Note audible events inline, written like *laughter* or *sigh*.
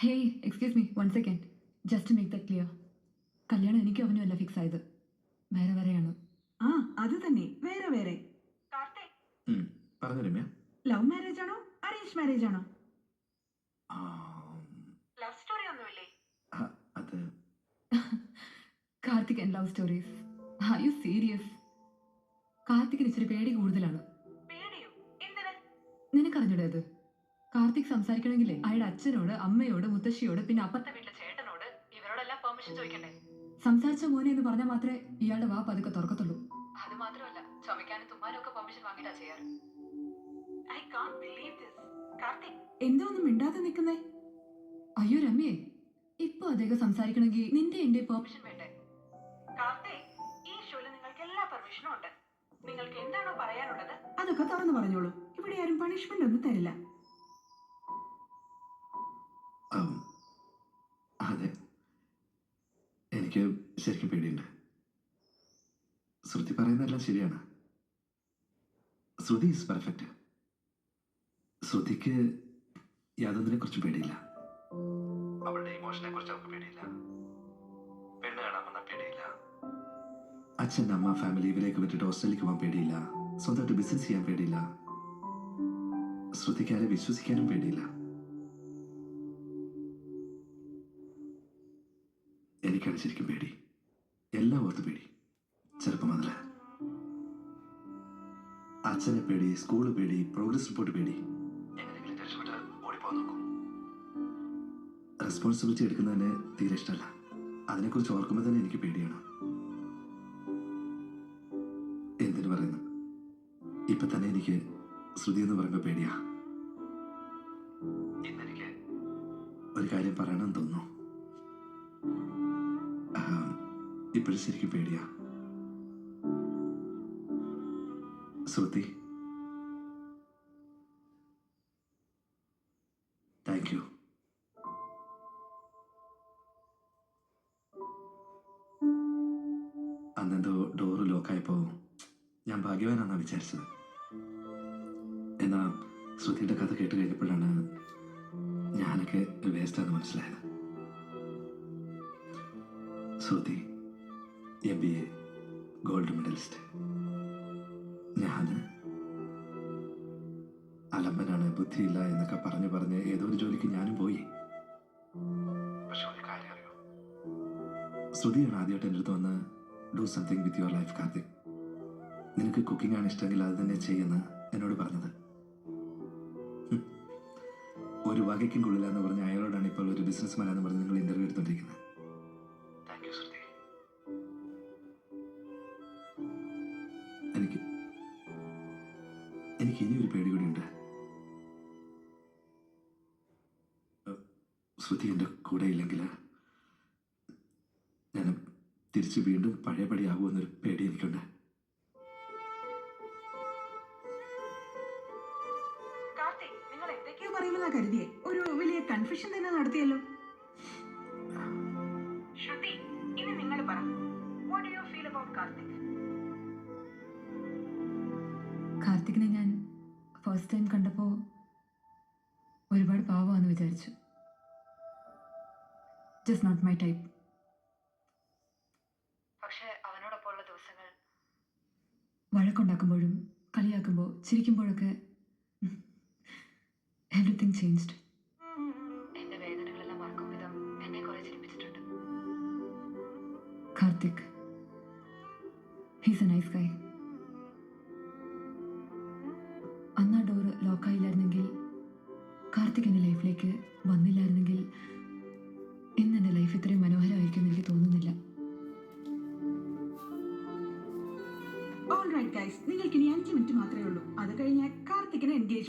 Hey excuse me one second just make the clear കല്യാണം എനിക്കും അവനും അല്ല ഫിക്സ് ആയത്. വേറെ വേറെയാണ്. ആ അത് തന്നെ. വേറെ വേറെ. പറഞ്ഞു രമ്യ. ലവ് മാരേജ് ആണോ? അറേഞ്ച് മാരേജ് ആണോ? ലവ് സ്റ്റോറി ഒന്നുമില്ലേ? അത്. *laughs* Karthik and love stories are you serious കാർത്തിക്കിന് ഇച്ചിരി പേടി കൂടുതലാണ്. നിനക്കറിഞ്ഞൂടെ അത്? കാർത്തിക് സംസാരിക്കണമെങ്കിലേ അയാളുടെ അച്ഛനോട് അമ്മയോട് മുത്തശ്ശിയോട് പിന്നെ അപ്പുറത്തെ വീട്ടിലെ ചേട്ടനോട് ഇവരോടെല്ലാം പെർമിഷൻ ചോദിക്കണ്ടേ? സംസാരിച്ച മോനെ എന്ന് പറഞ്ഞാൽ മാത്രമേ ഇയാളുടെ വാ പതുക്കെ തുറക്കത്തുള്ളൂ. അത് മാത്രമല്ല ചുമക്കാനും തുമ്മാനും ഒക്കെ പെർമിഷൻ വാങ്ങിയിട്ടാ ചെയ്യാറ്. I can't believe this Karthik. എന്തോ ഒന്നും മിണ്ടാതെ നിൽക്കുന്നേ? അയ്യോ രമ്യേ ഇപ്പൊ അദ്ദേഹം സംസാരിക്കണമെങ്കിൽ നിന്റെ എന്റെ പെർമിഷൻ വേണ്ടേ? കാർത്തിക് ഈ ഷോയിൽ നിങ്ങൾക്ക് എല്ലാ പെർമിഷനും ഉണ്ട്. നിങ്ങൾക്ക് എന്താണോ പറയാനുള്ളത് അതൊക്കെ തുറന്നു പറഞ്ഞോളൂ. ഇവിടെ ആരും പണിഷ്മെന്റ് ഒന്നും തരില്ല. അതെ. എനിക്ക് ശരിക്കും പേടിയുണ്ട്. ശ്രുതി പറയുന്നതെല്ലാം ശരിയാണ്. ശ്രുതി ഈസ് പെർഫെക്റ്റ് ശ്രുതിക്ക് യാതൊന്നിനെ കുറിച്ചും പേടിയില്ല. അവളുടെ ഇമോഷനെ കുറിച്ച് അവൾക്ക് പേടിയില്ല. പെണ്ണ് കാണാൻ വന്നാൽ പേടിയില്ല. അച്ഛൻ അമ്മ ഫാമിലി ഇവരെയൊക്കെ വിട്ടിട്ട് ഹോസ്റ്റലിലേക്ക് പോകാൻ പേടിയില്ല. സ്വന്തമായിട്ട് ബിസിനസ് ചെയ്യാൻ പേടിയില്ല. ശ്രുതിക്കാരെ വിശ്വസിക്കാനും പേടിയില്ല. എനിക്കാണ് ശരിക്കും പേടി. എല്ലാം ഓർത്ത് പേടി. ചെറുപ്പം മുതല. അച്ഛനെ പേടി സ്കൂൾ പേടി പ്രോഗ്രസ് റിപ്പോർട്ട് പേടി. റെസ്പോൺസിബിലിറ്റി എടുക്കുന്നതിന് തീരെ ഇഷ്ടമല്ല. അതിനെക്കുറിച്ച് ഓർക്കുമ്പോൾ തന്നെ എനിക്ക് പേടിയാണ്. എന്തിനു പറയുന്നു? ഇപ്പൊ തന്നെ എനിക്ക് ശ്രുതി എന്ന് പറയുമ്പോൾ പേടിയാ. ഒരു കാര്യം പറയണമെന്ന് തോന്നുന്നു. ഇപ്പോഴും ശരിക്കും പേടിയാ. ശ്രുതി താങ്ക് യു അന്നെന്തോ ഡോറ് ലോക്കായപ്പോ ഞാൻ ഭാഗ്യവാനാണെന്നാണ് വിചാരിച്ചത്. എന്നാ ശ്രുതിയുടെ കഥ കേട്ട് കഴിഞ്ഞപ്പോഴാണ് ഞാനൊക്കെ വേസ്റ്റാന്ന് മനസ്സിലായത്. Shruti M B A gold medalist ഞാൻ അലമ്പനാണ് ബുദ്ധിയില്ല എന്നൊക്കെ പറഞ്ഞു പറഞ്ഞ് ഏതോ ഒരു ജോലിക്ക് ഞാനും പോയി. പക്ഷെ ഒരു കാര്യം അറിയോ? ശ്രുതിയാണ് ആദ്യമായിട്ട് എന്റെ അടുത്ത് വന്ന് do something with your life Karthik നിനക്ക് കുക്കിംഗ് ആണ് ഇഷ്ടമെങ്കിൽ അത് തന്നെ ചെയ്യുന്ന എന്നോട് പറഞ്ഞത്. ഒരു വകയ്ക്കും കൊള്ളില്ല എന്ന് പറഞ്ഞ അയാളോടാണ് ഇപ്പോൾ ഒരു ബിസിനസ് എന്ന് പറഞ്ഞ് നിങ്ങൾ ഇന്റർവ്യൂ എടുത്തോണ്ടിരിക്കുന്നത്. Thank you Shruti. എനിക്ക് എനിക്ക് ഇനിയൊരു പേടി കൂടിയുണ്ട്. ഉണ്ട് ശ്രുതി എന്റെ കൂടെ ഇല്ലെങ്കിൽ ഞാൻ തിരിച്ച് വീണ്ടും പഴയപടി ആകുമെന്നൊരു പേടി എനിക്കുണ്ട്. കാർത്തിക് നിങ്ങൾ എന്തൊക്കെയോ പറയുമെന്നാ കരുതിയേ? ഒരു വലിയ കൺഫ്യൂഷൻ തന്നെ നടത്തിയല്ലോ. ശ്രുതി ഇനി നിങ്ങൾ പറ. What do you feel about Karthik? കാർത്തികിനെ ഞാൻ ഫസ്റ്റ് ടൈം കണ്ടപ്പോൾ ഒരുപാട് പാവമാണെന്ന് വിചാരിച്ചു. ജസ്റ്റ് നോട്ട് മൈ ടൈപ്പ് പക്ഷേ അവനോടൊപ്പം ഉള്ള ദിവസങ്ങൾ വഴക്കുണ്ടാക്കുമ്പോഴും കളിയാക്കുമ്പോൾ ചിരിക്കുമ്പോഴൊക്കെ എവറിത്തിങ് ചേഞ്ച്ഡ് എന്റെ വേദനകളെല്ലാം മറക്കും വിധം എന്നെ കുറെ ചിരിപ്പിച്ചിട്ടുണ്ട്. Karthik he's a nice guy door ലോക്കായില്ലായിരുന്നെങ്കിൽ Karthik എന്റെ ലൈഫിലേക്ക് വന്നില്ലായിരുന്നെങ്കിൽ ഇന്ന് എന്റെ ലൈഫ് ഇത്രയും മനോഹരമായിരിക്കും എനിക്ക് തോന്നുന്നില്ല. ഓൾ ഗൈസ് നിങ്ങൾക്ക് ഇനി അഞ്ച് മിനിറ്റ് മാത്രമേ ഉള്ളൂ. അത് കഴിഞ്ഞാൽ കാർത്തിക്കിനെ എൻഗേജ്